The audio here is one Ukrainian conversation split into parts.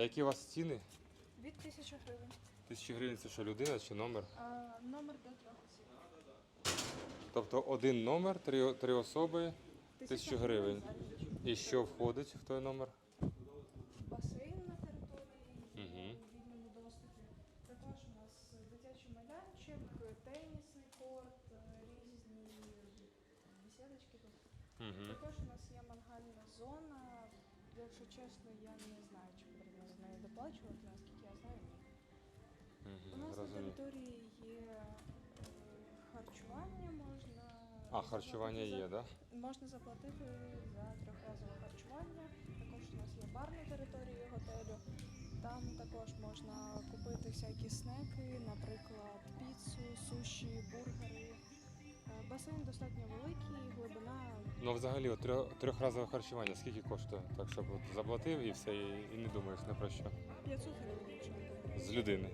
А які у вас ціни? Від тисячі гривень. Тисячі гривень це що, людина чи номер? А, номер до трьох осіб. Тобто один номер, три, три особи, тисячу гривень. І що входить в той номер? Басейн на території Мгм. у вільному доступі. Також у нас дитячий майданчик, тенісний корт, е, різні бесідочки тут. Угу. Також у нас є мангальна зона. Якщо чесно, я не знаю, чи потрібно доплачувати, наскільки я знаю, ні. У Угу. нас на Розумію. території є е, харчування, можна. А, харчування заплатити є, за-? Можна заплатити за трьохразове харчування. Також у нас є бар на території готелю. Там також можна купити всякі снеки, наприклад, піцу, суші, бургери. Е, Басейн достатньо великий, Ну, взагалі, от трьох, трьохразове харчування скільки коштує? Так, щоб от заплатив і все, і, і не думаєш не про що. 500 гривень, якщо не помиляюсь. З людини.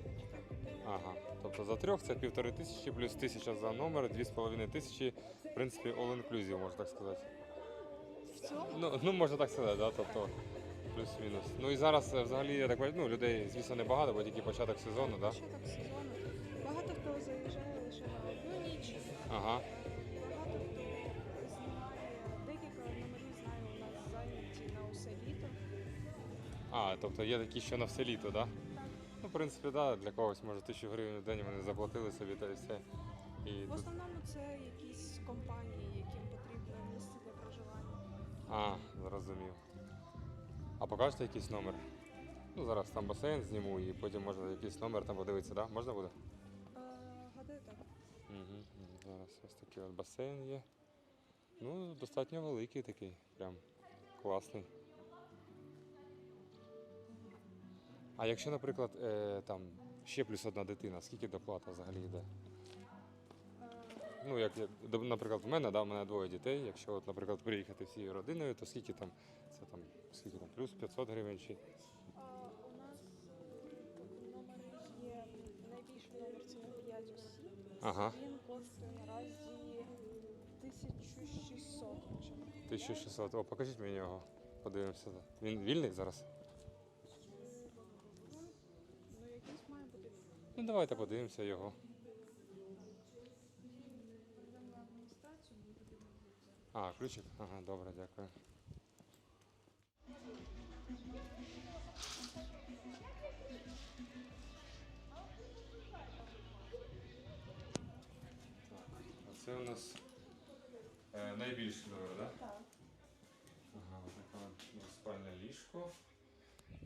Ага. Тобто за трьох це півтори тисячі, плюс тисяча за номер, дві з половиною тисячі. В принципі, all inclusive, можна так сказати. В цьому Ну, ну можна так сказати, да? тобто плюс-мінус. Ну і зараз е, взагалі я так бачу, ну, людей, звісно, небагато, бо тільки початок сезону, так? Да? початок сезону. Багато хто заїжджає лише на одну ніч. Ага. А, тобто є такі, що на все літо, так? Ну, в принципі, да, для когось може тисячу гривень в день вони заплатили собі та і все. І В тут... основному це якісь компанії, яким потрібно місце для проживання. А, зрозумів. А покажете якийсь номер? Ну, зараз там басейн зніму і потім можна якийсь номер там подивитися, так? Можна буде? Е, Гадаю так. Угу. Зараз ось такий от басейн є. Ну, достатньо великий такий, прям класний. А якщо, наприклад, е, там ще плюс одна дитина, скільки доплата взагалі йде? Ну, як, я- до- наприклад, в мене, да, в мене двоє дітей. Якщо, от, наприклад, приїхати всією родиною, то скільки там, це там, скільки там, плюс 500 гривень чи. а У нас номери є найбільший номер це на 5 осіб. Ага. Він коштує наразі 1600. якщо не помиляюсь. 1600. О, покажіть мені його. Подивимося. Він вільний зараз? Ну, давайте подивимося його. А, ключик? Ага, добре, дякую. Це у нас е, найбільший номер, так? Так. Ага, ось таке от двоспальне ліжко.